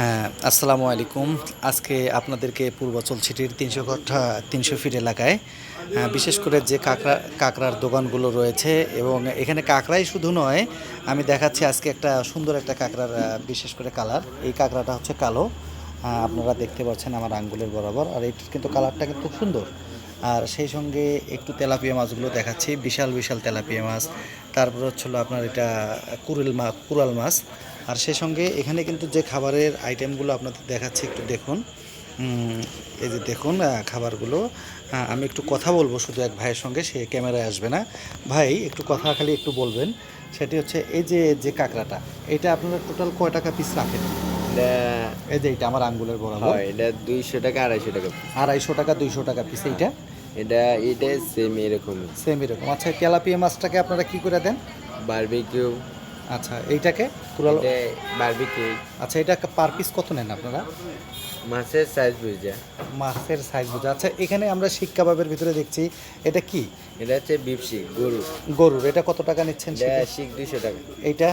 হ্যাঁ আসসালামু আলাইকুম। আজকে আপনাদেরকে পূর্বাচল সিটির তিনশো কাঠা তিনশো ফিট এলাকায় আহ, বিশেষ করে যে কাঁকড়া কাঁকড়ার দোকানগুলো রয়েছে এবং এখানে কাঁকড়াই শুধু নয় আমি দেখাচ্ছি আজকে একটা সুন্দর একটা কাঁকড়ার বিশেষ করে কালার। এই কাঁকড়াটা হচ্ছে কালো। আপনারা দেখতে পাচ্ছেন আমার আঙ্গুলের বরাবর। আর এটির কিন্তু কালারটা কিন্তু খুব সুন্দর। আর সেই সঙ্গে একটু তেলাপিয়া মাছগুলো দেখাচ্ছি বিশাল বিশাল তেলাপিয়া মাছ। তারপর হচ্ছিল আপনার এটা কুড়িল মাছ কুরাল মাছ। আর সেই সঙ্গে এখানে কিন্তু যে খাবারের আইটেমগুলো আপনাদের দেখাচ্ছি একটু দেখুন। এই যে দেখুন খাবারগুলো। আমি একটু কথা বলব শুধু এক ভাইয়ের সঙ্গে সে ক্যামেরায় আসবে না। ভাই একটু কথা খালি একটু বলবেন। সেটি হচ্ছে এই যে যে কাঁকড়াটা এটা আপনারা টোটাল কয় টাকা পিস রাখেন? এই যে এটা আমার আঙ্গুলের বরাবর। হয় এটা দুইশো টাকা আড়াইশো টাকা আড়াইশো টাকা দুইশো টাকা পিস এইটা? এটা এটা সেম এরকমই। সেম এরকম। আচ্ছা তেলাপিয়া মাছটাকে আপনারা কি করে দেন? বারবিকিউ আচ্ছা এইটাকে কুরাল বারবিকিউ আচ্ছা এটা পার পিস কত নেন আপনারা? মাছের সাইজ বুঝা। মাছের সাইজ বোঝা। আচ্ছা এখানে আমরা শিক কাবাবের ভিতরে দেখছি এটা কি? এটা হচ্ছে বিপসি গরু গরুর। এটা কত টাকা নিচ্ছেন? শিখ দুইশো টাকা। এইটা?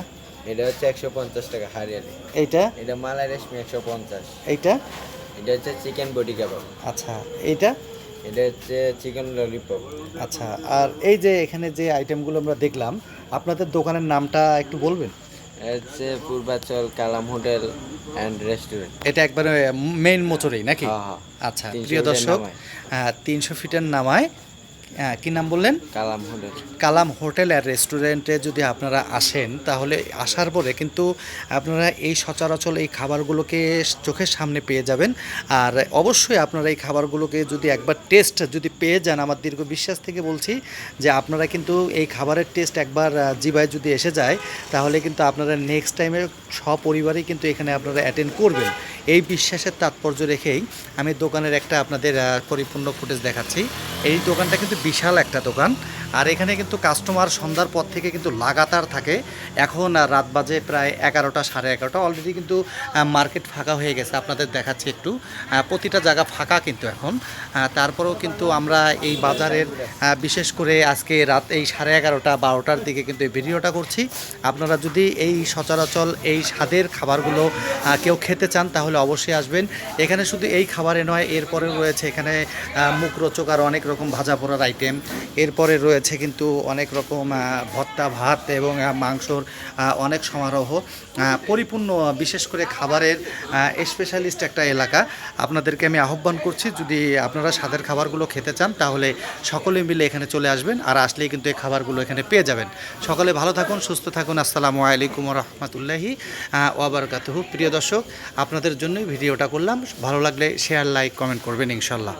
এটা হচ্ছে একশো পঞ্চাশ টাকা হারিয়ালি। এইটা? এটা মালাই রেশমি একশো পঞ্চাশ। এইটা? এটা হচ্ছে চিকেন বডি কাবাব। আচ্ছা এইটা? এটা হচ্ছে চিকেন ললিপপ আচ্ছা আর এই যে এখানে যে আইটেমগুলো আমরা দেখলাম আপনাদের দোকানের নামটা একটু বলবেন? হচ্ছে Purbachal Kalam hotel and restaurant এটা একবারে মেইন মোচরেই নাকি? হ্যাঁ, হ্যাঁ। আচ্ছা 300 প্রিয় দর্শক তিনশো ফিটের নামায় কি নাম বললেন? কালাম হোটেল। কালাম হোটেল আর রেস্টুরেন্টে যদি আপনারা আসেন তাহলে আসার পরে কিন্তু আপনারা এই সচরাচর এই খাবারগুলোকে চোখের সামনে পেয়ে যাবেন। আর অবশ্যই আপনারা এই খাবারগুলোকে যদি একবার টেস্ট যদি পেয়ে যান আমার দীর্ঘ বিশ্বাস থেকে বলছি যে আপনারা কিন্তু এই খাবারের টেস্ট একবার জিভায় যদি এসে যায় তাহলে কিন্তু আপনারা নেক্সট টাইমে সপরিবারেই কিন্তু এখানে আপনারা অ্যাটেন্ড করবেন। এই বিশ্বাসের তাৎপর্য রেখেই আমি দোকানের একটা আপনাদের পরিপূর্ণ ফুটেজ দেখাচ্ছি। এই দোকানটা কিন্তু বিশাল একটা দোকান। আর এখানে কিন্তু কাস্টমার সন্ধ্যার পর থেকে কিন্তু লাগাতার থাকে। এখন রাত বাজে প্রায় এগারোটা, সাড়ে এগারোটা। অলরেডি কিন্তু মার্কেট ফাঁকা হয়ে গেছে। আপনাদের দেখাচ্ছি একটু। প্রতিটা জায়গা ফাঁকা কিন্তু এখন। তারপরেও কিন্তু আমরা এই বাজারের বিশেষ করে আজকে রাত এই সাড়ে এগারোটা, বারোটার দিকে কিন্তু এই ভিডিওটা করছি। আপনারা যদি এই সচরাচল এই স্বাদের খাবারগুলো কেউ খেতে চান তাহলে অবশ্যই আসবেন। এখানে শুধু এই খাবারে নয়, এরপরে রয়েছে এখানে মুখরোচক আর অনেক রকম ভাজা পোড়ার আইটেম এরপরে রয়েছে কিন্তু অনেক রকম ভর্তা, ভাত এবং মাংসর অনেক সমারোহ। পরিপূর্ণ, বিশেষ করে খাবারের স্পেশালিস্ট একটা এলাকা। আপনাদেরকে আমি আহ্বান করছি, যদি আপনারা স্বাদের খাবারগুলো খেতে চান, তাহলে সকলে মিলে এখানে চলে আসবেন আর আসলেই কিন্তু এই খাবারগুলো এখানে পেয়ে যাবেন। সকলে ভালো থাকুন, সুস্থ থাকুন। আসসালামু আলাইকুম রহমতুল্লাহি ওয়াবারকাতুহু প্রিয় দর্শক, আপনাদের জন্যই ভিডিওটা করলাম। ভালো লাগলে শেয়ার লাইক কমেন্ট করবেন ইনশাল্লাহ।